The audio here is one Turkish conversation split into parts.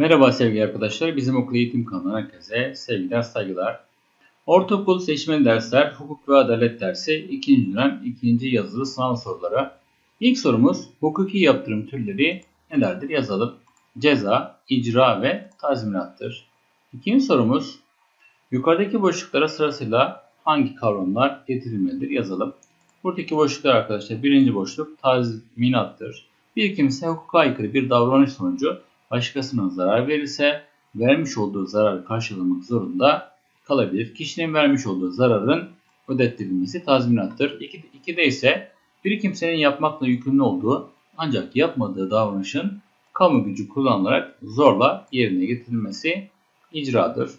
Merhaba sevgili arkadaşlar. Bizim okul eğitim kanalına herkese sevgiler, saygılar. Ortaokul seçmeli dersler, hukuk ve adalet dersi 2. dönem 2. yazılı sınav soruları. İlk sorumuz hukuki yaptırım türleri nelerdir yazalım. Ceza, icra ve tazminattır. İkinci sorumuz yukarıdaki boşluklara sırasıyla hangi kavramlar getirilmelidir yazalım. Buradaki boşluklar arkadaşlar birinci boşluk tazminattır. Bir kimse hukuka aykırı bir davranış sonucu başkasına zarar verirse vermiş olduğu zararı karşılamak zorunda kalabilir. Kişinin vermiş olduğu zararın ödettirilmesi tazminattır. İki, ikide ise bir kimsenin yapmakla yükümlü olduğu ancak yapmadığı davranışın kamu gücü kullanılarak zorla yerine getirilmesi icradır.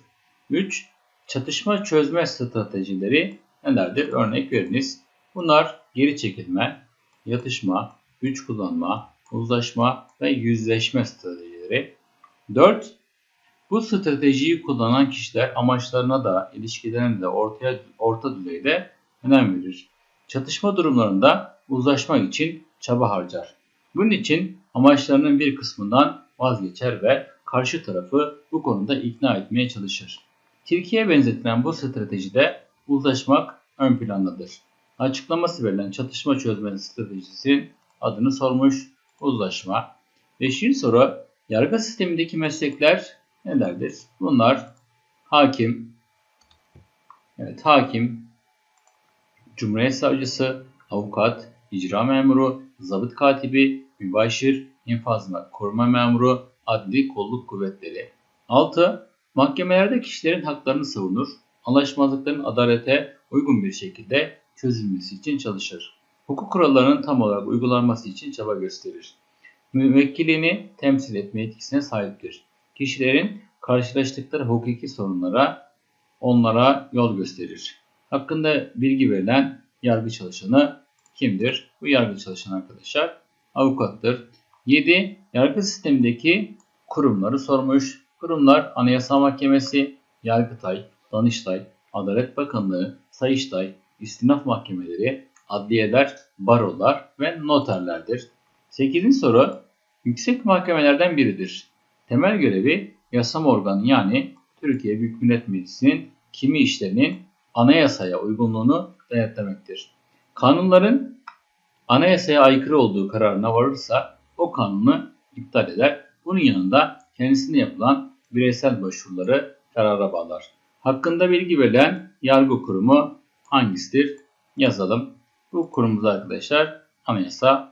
3. Çatışma çözme stratejileri nelerdir? Örnek veriniz. Bunlar geri çekilme, yatışma, güç kullanma, uzlaşma ve yüzleşme stratejileri. 4. Bu stratejiyi kullanan kişiler amaçlarına da ilişkilerine de ortaya, orta düzeyde önem verir. Çatışma durumlarında uzlaşmak için çaba harcar. Bunun için amaçlarının bir kısmından vazgeçer ve karşı tarafı bu konuda ikna etmeye çalışır. Tilkiye benzetilen bu stratejide uzlaşmak ön plandadır. Açıklaması verilen çatışma çözme stratejisi adını sormuş uzlaşma. Beşinci soru yargı sistemindeki meslekler nelerdir? Bunlar hakim, evet hakim, cumhuriyet savcısı, avukat, icra memuru, zabıt katibi, mübaşir, infaz koruma memuru, adli kolluk kuvvetleri. 6. Mahkemelerde kişilerin haklarını savunur, anlaşmazlıkların adalete uygun bir şekilde çözülmesi için çalışır. Hukuk kurallarının tam olarak uygulanması için çaba gösterir. Müvekkilini temsil etme yetkisine sahiptir. Kişilerin karşılaştıkları hukuki sorunlara onlara yol gösterir. Hakkında bilgi verilen yargı çalışanı kimdir? Bu yargı çalışanı arkadaşlar avukattır. 7. Yargı sistemindeki kurumları sormuş. Kurumlar Anayasa Mahkemesi, Yargıtay, Danıştay, Adalet Bakanlığı, Sayıştay, İstinaf Mahkemeleri, adliyeler, barolar ve noterlerdir. 8. soru yüksek mahkemelerden biridir. Temel görevi yasama organı yani Türkiye Büyük Millet Meclisi'nin kimi işlerinin anayasaya uygunluğunu denetlemektir. Kanunların anayasaya aykırı olduğu kararına varırsa o kanunu iptal eder. Bunun yanında kendisine yapılan bireysel başvuruları karara bağlar. Hakkında bilgi verilen yargı kurumu hangisidir? Yazalım. Bu kurumumuz arkadaşlar Anayasa